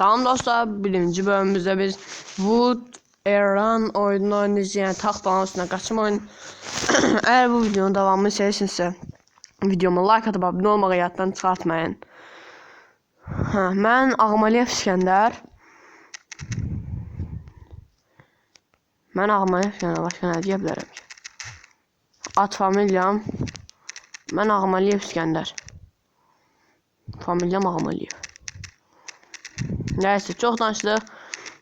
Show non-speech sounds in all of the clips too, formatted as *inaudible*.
Salam dostlar, birinci bölümümüzde biz Wood Iran oyununu oynayacağız. Yani taxtanın üstüne kaçma oyunu. *clears throat* Eğer bu videonun devamını istəyirsinizsə, videoma like atıp abone olmağı yaddan çıxartmayın. Hə, mən Ağmaliyev İskəndər. Mən Ağmaliyev İskəndər başqa nə deyə bilərəm ki? Ad familiyam Mən Ağmaliyev İskəndər. Familiyam Ağmaliyev. Neyse çok danışdıq.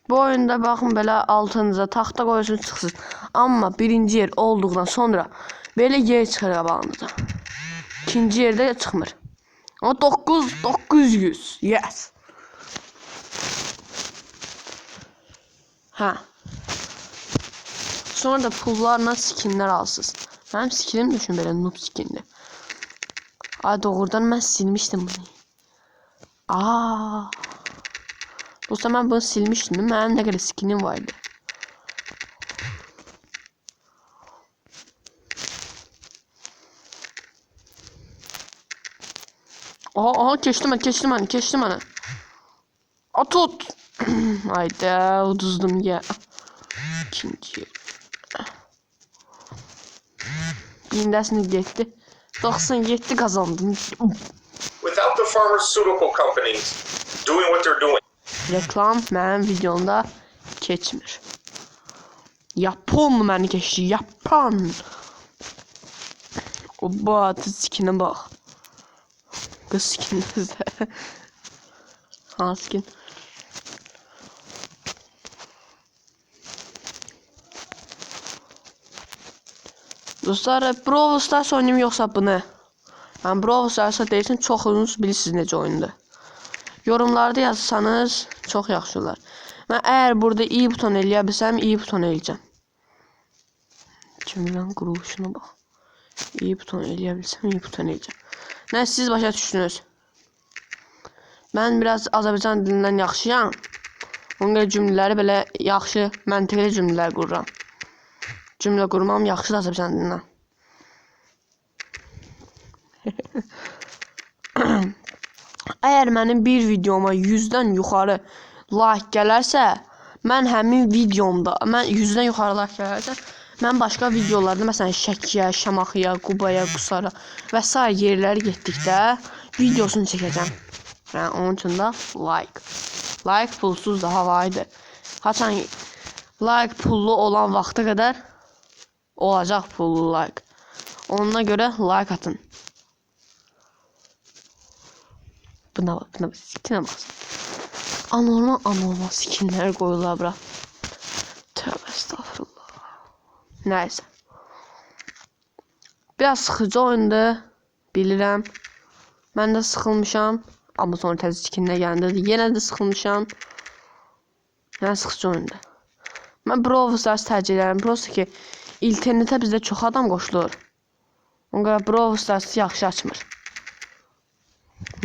Bu oyunda baxın belə altınıza taxta qoyursun çıxsın. Amma birinci yer olduqdan sonra belə yer çıxır qabağınıza. İkinci yerdə çıxmır. Ama 9 900. Yes. Ha. Sonra da pullarla skinlər alsınız. Mənim skinim düşün belə noob skindir. Ay doğrudan mən silmişdim bunu. Aa. Dostlar ben bunu silmiştim değil mi? Benim ne kadar skinim vardı. Aha aha geçtim ben geçtim ben geçtim ben. A tut. Hayda uduzdum ya. İkinci. Birincəsini getdi. 97 kazandım. Without the pharmaceutical companies doing what they're doing, Reklam mənim videomda keçmir. Yapon məni keçdi, yapan. O batı skinə bax. Qız skinizdə. *laughs* ha skin. Dostlar, Brawl Stars oynayım yoxsa bunu? Mən Brawl Stars'a deyirsən çoxunuz bilirsiniz necə oyundur. Yorumlarda yazsanız çox yaxşı olar. Mən əgər burada i buton eləyə bilsəm, i buton eləyəcəm. Cümlənin quruluşuna bax. i buton eləyə bilsəm, i buton eləyəcəm. Nə siz başa düşdünüz? Mən biraz Azərbaycan dilindən yaxşıyam. Ona görə cümlələri belə yaxşı, məntiqli cümlələr qururam. Cümlə qurmam yaxşıdır Azərbaycan dilindən. *laughs* Əgər mənim bir videoma 100-dən yuxarı like gələrsə, mən həmin videomda, mən 100-dən yuxarı like gələrsə, mən başqa videolarda məsələn Şəkiyə, Şamaxıya, Qubaya, Qusara və s. yerləri getdikdə videosunu çəkəcəm. Yəni onun üçün də like. Like pulsuz da havaydı. Haçan like pullu olan vaxta qədər olacaq pullu like. Ona görə like atın. Buna bak, buna bak, sikine bak. Anormal anormal skinler koyuyorlar bura. Tövbe estağfurullah. Neyse. Biraz sıxıcı oyundu. Bilirəm. Mən də sıxılmışam. Amma sonra təzə skinlər gələndə də yenə də sıxılmışam. Yəni sıxıcı oyundu. Mən Brawl Stars tercih edirəm. Prosta ki, internetə bizdə çox adam qoşulur. Ona görə Brawl Stars yaxşı açmır.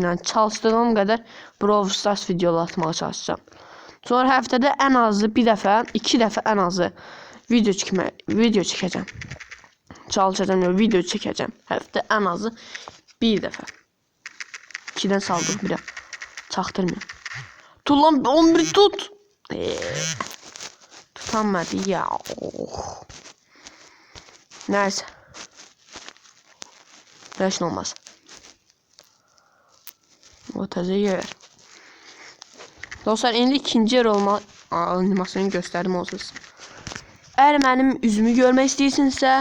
Yəni çalışdığım qədər Brawl Stars videolar atmağa çalışacağam. Sonra həftədə ən azı bir dəfə, iki dəfə ən azı video çəkmə, video çəkəcəm. Çalışacağam, yox, video çəkəcəm. Həftə ən azı bir dəfə. 2-dən saldıq birə. Çaxdırmayın. Tut lan 11 tut. Tutamadı ya. Oh. Neyse. Nə olmaz. O təzə yer. Dostlar indi ikinci yer olma animasyonu göstərdim olsunuz. Əgər mənim üzümü görmək istəyirsinizsə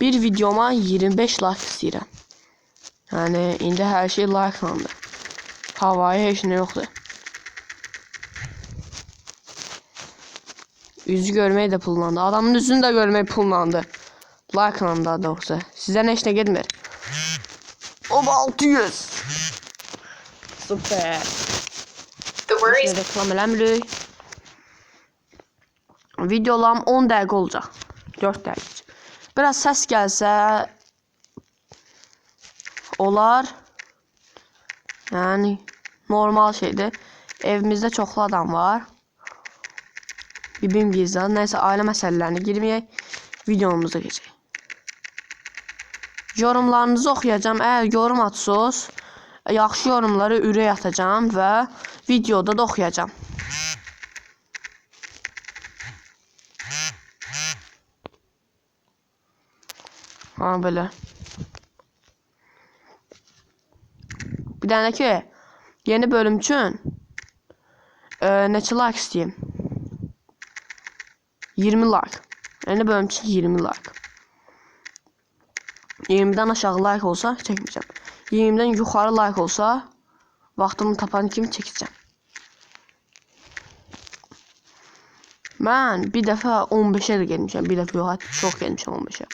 bir videoma 25 like istəyirəm. Yəni indi hər şey like-landı. Havaya heç nə yoxdur. Üzü görmək də pullandı. Adamın üzünü də görmək pullandı. Like-landı da doğrusu. Sizə heç nə getmir. O 600. Süper. The worries Şöyle reklam eləmirik. Videolam 10 dəqiqə olacaq. 4 dəqiqə. Biraz səs gəlsə olar. Yəni normal şeydir. Evimizdə çoxlu adam var. Bibim bizdə. Nəysə ailə məsələlərinə girməyək. Videomuza keçək. Yorumlarınızı oxuyacağam. Əgər yorum atsınız, yaxşı yorumları ürək atacağam və videoda da oxuyacağam. Ha belə. Bir dənə ki yeni bölüm üçün e, neçə like istəyim? 20 like. Yeni bölüm üçün 20 like. 20'den aşağı like olsa çekmeyeceğim. 20'den yukarı like olsa vaxtımı tapan kimi çəkəcəm. Mən bir dəfə 15-ə də gelmişəm. Bir dəfə yox, çox gelmişəm 15-ə.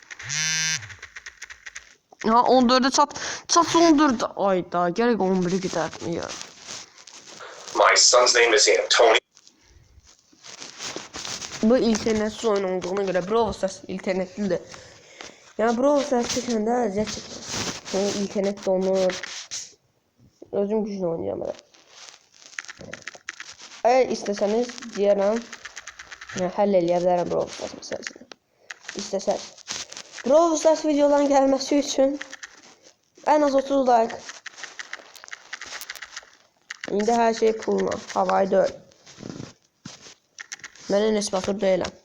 Ha 14'e çat çat 14'e. Ayda gerek 11'e giderdim ya. My son's name is Antonio. Bu internetsiz oyun olduğuna göre Brawl Stars internetlidir. Yani Brawl Stars çekende əziyyət çəkir. Sonra internet donur. Özüm güclə oynayacağım hələ. Əgər istəsəniz deyərəm, yəni, həll eləyə bilərəm Brawl Stars məsələsini. İstəsəz. Brawl Stars videoların gəlməsi üçün ən az 30 like. İndi hər şey pulla, havayı deyil. Mən Enes Batur deyiləm.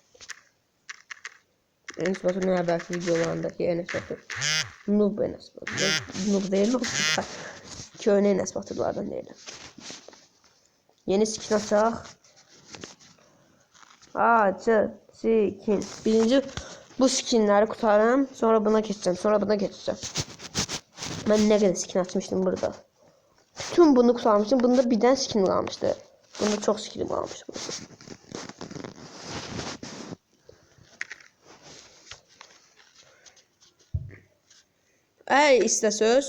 Enes Batur'un əvvəlki videolarındakı Enes Batur. Noob Enes Batur. Noob deyil o. Köhnə Enes Baturlardan deyiləm. Yeni skin açaq. Acı skin. Birinci bu skinləri qutarım. Sonra buna keçəcəm. Sonra buna keçəcəm. Mən nə qədər skin açmışdım burada. Bütün bunu qutarmışdım. Bunda bir dənə skin qalmışdı. Bunda çox skin qalmışdı. Əgər istəsəz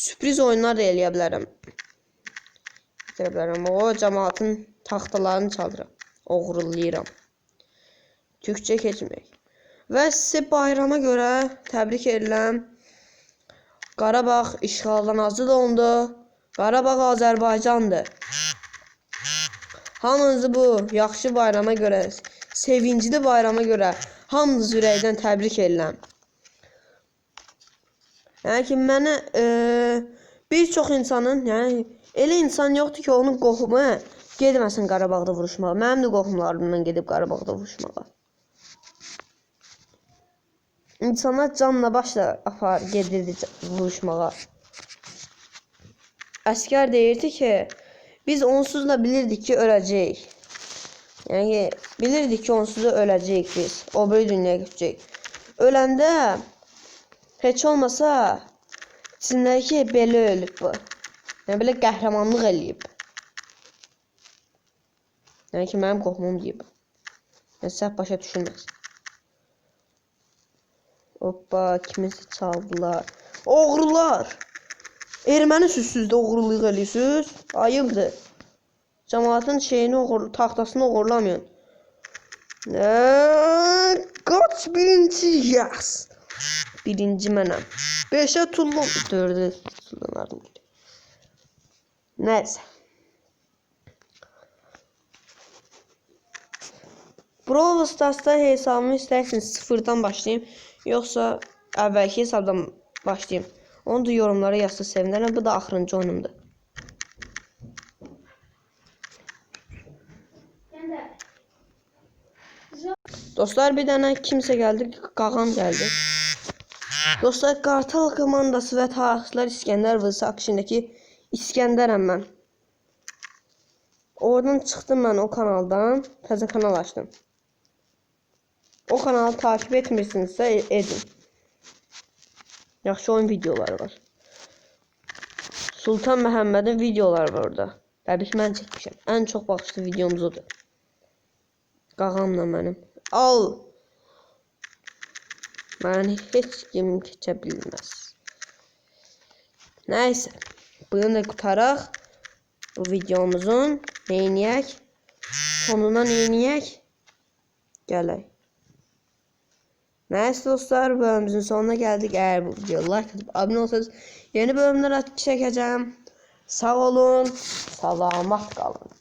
sürpriz oyunlar da eləyə bilərəm. Gətirə bilərəm. O cəmaatın taxtalarını çalıram. Oğurlayıram. Türkçə keçmək. Və sizə bayrama görə təbrik edirəm. Qarabağ işğaldan azad olundu. Qarabağ Azərbaycandır. Hamınızı bu yaxşı bayrama görə, sevincli bayrama görə hamınız ürəkdən təbrik edirəm. Yəni ki, mənə e, bir çox insanın, yəni elə insan yoxdur ki, onun qohumu getməsin Qarabağda vuruşmağa. Mənim də qohumlarımdan gedib Qarabağda vuruşmağa. İnsanlar canla başla apar gedirdi vuruşmağa. Əskər deyirdi ki, biz onsuz da bilirdik ki, öləcəyik. Yəni bilirdik ki, onsuz da öləcəyik biz. O biri dünyaya gedəcəyik. Öləndə heç olmasa içindəki belə ölüb bu. Yəni belə qəhrəmanlıq eləyib. Yəni ki, mənim qohumum deyib. Yəni səhv başa düşülməz. Hoppa, kimisə çaldılar. Oğrular! Erməni süssüzdə oğurluq eləyirsiniz. Ayıbdır. Cəmaatın şeyini oğur, taxtasını oğurlamayın. Qaç birinci yaz. Birinci mənəm. Beşə tullum. Dördə tullanardım. Nəysə. Brawl Stars'da hesabımı istərsiniz sıfırdan başlayayım. Yoxsa əvvəlki hesabdan başlayayım. Onu da yorumlara yazsa sevinərəm. Bu da axırıncı oyunumdur. Dostlar bir dənə kimsə gəldi, qağam gəldi. Dostlar Qartal komandası və tarixçilər İskəndər vs akşindəki İskəndərəm mən. Oradan çıxdım mən o kanaldan, təzə kanal açdım. O kanalı takip etmirsinizsə e- edin. Yaxşı oyun videoları var. Sultan Məhəmmədin videoları var orada. Təbii ki, mən çəkmişəm. Ən çox baxışlı videomuz odur. Qağamla mənim. Al. Məni heç kim keçə bilməz. Nəysə. Bunu da qutaraq. Bu videomuzun neyniyək? Sonuna neyniyək? Gələk. Neyse dostlar bölümümüzün sonuna geldik. Eğer bu videoya like atıp abone olsanız yeni bölümler çekeceğim. Sağ olun. Salamat kalın.